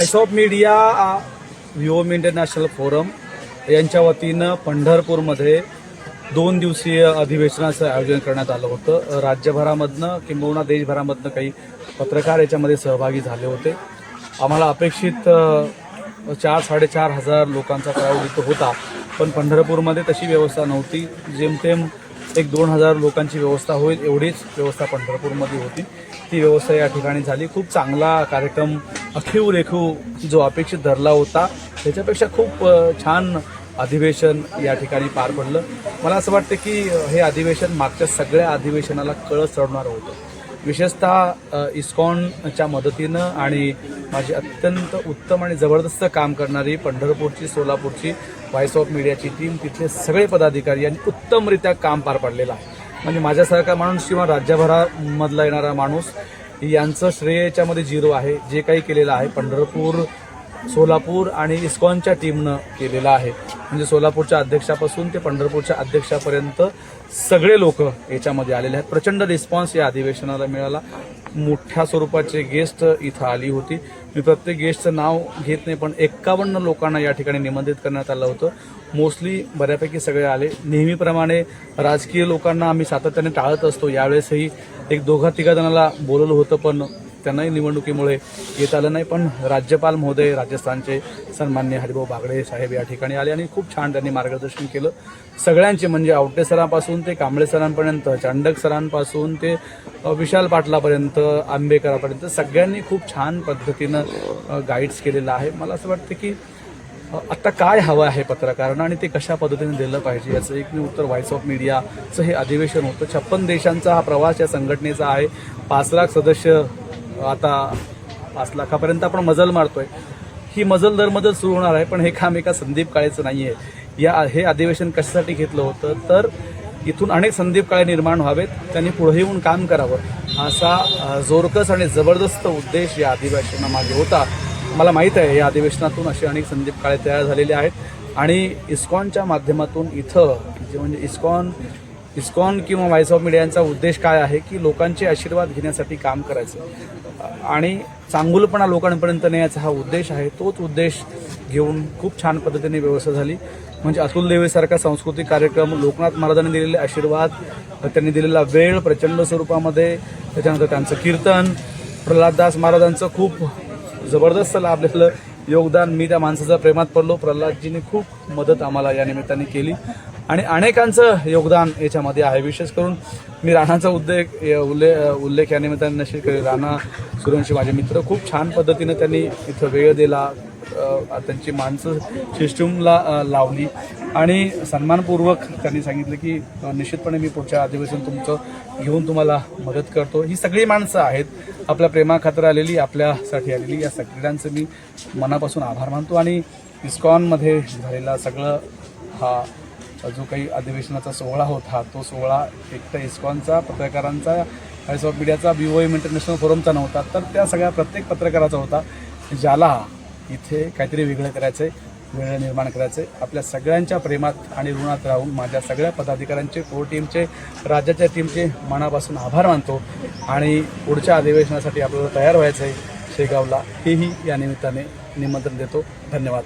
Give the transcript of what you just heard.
Voice of media व्हिओम international forum यांच्या वतीनं पंढरपूरमध्ये दोन दिवसीय अधिवेशनाचं आयोजन करण्यात आलं होतं. राज्यभरामधनं किंबहुना देशभरामधनं काही पत्रकार याच्यामध्ये सहभागी झाले होते. आम्हाला अपेक्षित चार साडेचार हजार लोकांचा क्राऊड इथं होता. पण पंढरपूरमध्ये तशी व्यवस्था नव्हती. जेमतेम एक दोन हजार लोकांची व्यवस्था होईल एवढीच व्यवस्था पंढरपूरमध्ये होती. ती व्यवस्था या ठिकाणी झाली. खूप चांगला कार्यक्रम अखीव रेखीव जो अपेक्षित धरला होता त्याच्यापेक्षा खूप छान अधिवेशन या ठिकाणी पार पडलं. मला असं वाटतं की हे अधिवेशन मागच्या सगळ्या अधिवेशनाला कळस चढणारं होतं. विशेषतः इस्कॉनच्या मदतीनं आणि माझी अत्यंत उत्तम आणि जबरदस्त काम करणारी पंढरपूरची सोलापूरची व्हॉइस ऑफ मीडियाची टीम तिथले सगळे पदाधिकारी यांनी उत्तमरित्या काम पार पाडलेलं आहे. म्हणजे माझ्यासारखा माणूस किंवा राज्यभरामधला येणारा माणूस यांचं श्रेय याच्यामध्ये झिरो आहे जे काही केलेलं आहे. पंढरपूर सोलापूर आणि इस्कॉनच्या टीमनं केलेलं आहे. म्हणजे सोलापूरच्या अध्यक्षापासून ते पंढरपूरच्या अध्यक्षापर्यंत सगळे लोक याच्यामध्ये आलेले आहेत. प्रचंड रिस्पॉन्स या अधिवेशनाला मिळाला. मोठ्या स्वरूपाचे गेस्ट इथं आली होती. मी प्रत्येक गेस्टचं नाव घेत नाही पण एक्कावन्न लोकांना या ठिकाणी निमंत्रित करण्यात आलं होतं. मोस्टली बऱ्यापैकी सगळे आले. नेहमीप्रमाणे राजकीय लोकांना आम्ही सातत्याने टाळत असतो. यावेळेसही एक दोघा तिघा जणाला बोलवलं होतं पण त्यांनाही निवडणुकीमुळे येता आलं नाही. पण राज्यपाल महोदय राजस्थानचे सन्मान्य हरिभाऊ बागडे साहेब या ठिकाणी आले आणि खूप छान त्यांनी मार्गदर्शन केलं. सगळ्यांचे म्हणजे आवटे सरांपासून ते कांबळे सरांपर्यंत चांडक सरांपासून ते विशाल पाटलापर्यंत आंबेकरापर्यंत सगळ्यांनी खूप छान पद्धतीनं गाईड्स केलेलं आहे. मला असं वाटतं की आत्ता काय हवं आहे पत्रकारांना आणि ते कशा पद्धतीने दिलं पाहिजे याचं एक मी उत्तर व्हॉइस ऑफ मीडियाचं हे अधिवेशन होतं. छप्पन देशांचा हा प्रवास या संघटनेचा आहे. पाच लाख सदस्य आता पाच लाखापर्यंत आपण मजल मारतोय. ही मजल दर मजल सुरू होणार आहे पण हे काम एका संदीप काळेचं नाही आहे या हे अधिवेशन कशासाठी घेतलं होतं? तर इथून अनेक संदीप काळे निर्माण व्हावेत त्यांनी पुढे येऊन काम करावं. असा जोरकस आणि जबरदस्त उद्देश या अधिवेशनामागे होता. मला माहीत आहे या अधिवेशनातून असे अनेक संदीप काळे तयार झालेले आहेत. आणि इस्कॉनच्या माध्यमातून इथं जे म्हणजे इस्कॉन इस्कॉन किंवा व्हॉइस ऑफ मीडियांचा उद्देश काय आहे की लोकांचे आशीर्वाद घेण्यासाठी काम करायचं. आणि चांगुलपणा लोकांपर्यंत नेण्याचा हा उद्देश आहे. तोच उद्देश घेऊन खूप छान पद्धतीने व्यवस्था झाली. म्हणजे अतुल देवेसारखा सांस्कृतिक कार्यक्रम लोकनाथ महाराजांनी दिलेले आशीर्वाद त्यांनी दिलेला वेळ प्रचंड स्वरूपामध्ये त्याच्यानंतर त्यांचं कीर्तन प्रल्हाददास महाराजांचं खूप जबरदस्त लाभलेलं योगदान मी त्या माणसाचा प्रेमात पडलो. प्रल्हादजीने खूप मदत आम्हाला या निमित्ताने केली. आणि अनेकांचं योगदान याच्यामध्ये आहे. विशेष करून मी राणाचा उद्देख उल्लेख उल्लेख या निमित्ताने नशीब करेल राणा सूर्यवंशी माझे मित्र खूप छान पद्धतीनं त्यांनी इथं वेळ दिला त्यांची माणसं सिस्टमला लावली. आणि सन्मानपूर्वक त्यांनी सांगितलं की निश्चितपणे मी पुढच्या अधिवेशन तुमचं घेऊन तुम्हाला मदत करतो. ही सगळी माणसं आहेत. आपल्या प्रेमाखातर आलेली आपल्यासाठी आलेली या सगळ्यांचं मी मनापासून आभार मानतो. आणि इस्कॉनमध्ये झालेला सगळं हा जो काही अधिवेशनाचा सोहळा होता तो सोहळा एक तर इस्कॉनचा पत्रकारांचा व्हाईस ऑफ मीडियाचा बी ओ एम इंटरनॅशनल फोरमचा नव्हता तर त्या सगळ्या प्रत्येक पत्रकाराचा होता. ज्याला इथे काहीतरी वेगळं करायचं आहे वेगळं निर्माण करायचं आहे आपल्या सगळ्यांच्या प्रेमात आणि ऋणात राहून माझ्या सगळ्या पदाधिकाऱ्यांचे कोर टीमचे राज्याच्या टीमचे मनापासून आभार मानतो. आणि पुढच्या अधिवेशनासाठी आपल्याला तयार व्हायचं आहे शेगावला. हेही या निमित्ताने निमंत्रण देतो. धन्यवाद.